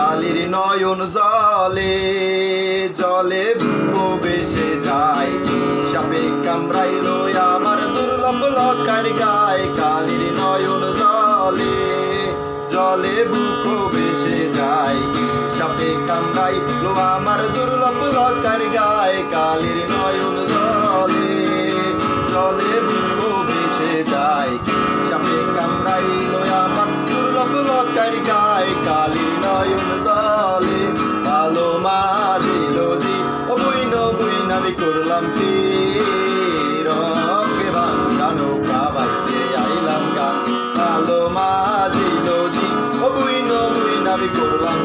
কালির নয়ন জলে জলে প্রবেশে যায়। সাপে কামড়াইল আমার দুর্লভ লকার গায়। কালির নয়ন জলে জলে বুকো বেশে যায়। সাপে কামড়াইল আমার দুর্লভ লকার গায়। কালির আমি করলাম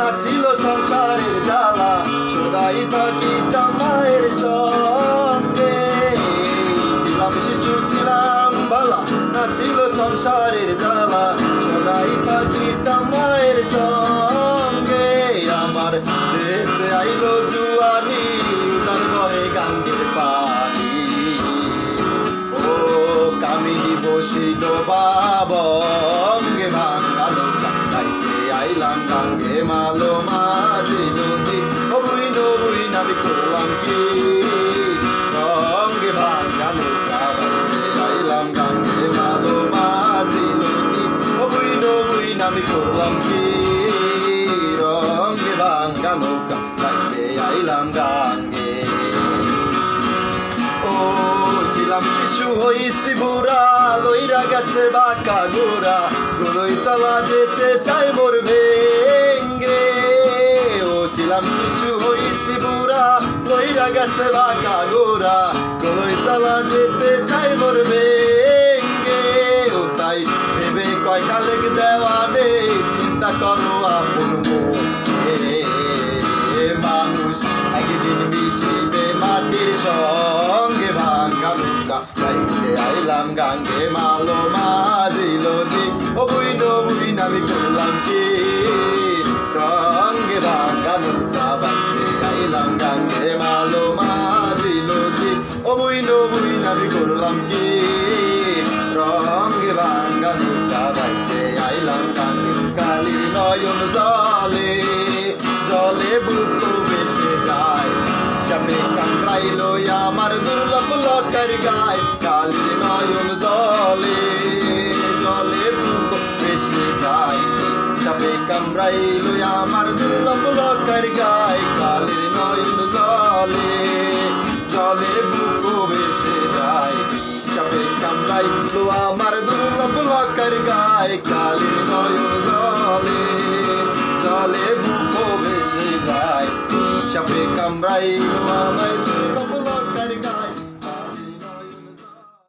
না ছিল সংসারের জ্বালা সদাই থাকিতাম মায়ের সঙ্গে ছিলাম শিশু ছিলাম বালা না ছিল সংসারের জ্বালা সদাই থাকিতাম মায়ের সঙ্গে আমার দেখতে আইলো জুয়ানি উদার বয়ে গাঙ্গের পানি বসিল বাবঙ্গে নৌকা গাইতে আইলাম গাঙ্গে মালো মাঝে নদী। ও বুই নবুই নামি করলাম কি? রঙ্গে ভাঙ্গা নৌকা গাইতে আইলাম গাঙ্গে মালো মাঝে নদী। ও বুই নবুই নামি করলাম কি? ছিলাম শিশু হইছি বুড়া, লইরা গেছে বাঁকা গোরা গোলই তলা যেতে চাই মোর ভেঙ্গে। ও ছিলাম, শিশু হইছি বুড়া, লইরা গেছে বাঁকা গোরা গোলই তলা যেতে চাই মোর ভেঙ্গে। ও তাই ভেবে কয় কালেক দেওয়া নেই, চিন্তা করো আপন আইলাম গাঙ্গে মালো মাঝিল জি। ও বুইন বুইন, আমি করলাম কি? রঙ্গে ভাঙ্গা নৌকা বাইতে আইলাম গাঙ্গে মালো মাঝিল জি। ও বুইন বুইন, আমি করলাম কি? রঙ্গে ভাঙ্গা নৌকা বাইতে আইলাম গাঙ্গে। কালি নয়ন জলে জলে বুক বেসে যায় সাপে কামড়াইল আমার দুর্লভ লকার গায়। কালি নয়ন জলে জলে বেসে যায়। সাপে কামড়াইল আমার দুর্লভ লকার গায়। কালির নয়ন জলে জলে বুক বেসে যায়। সাপে কামড়াইল আমার দুর্লভ লকার গায়। কালির নয়ন জলে জলে বুক ভেসে যায়। কামড়াইল আমায়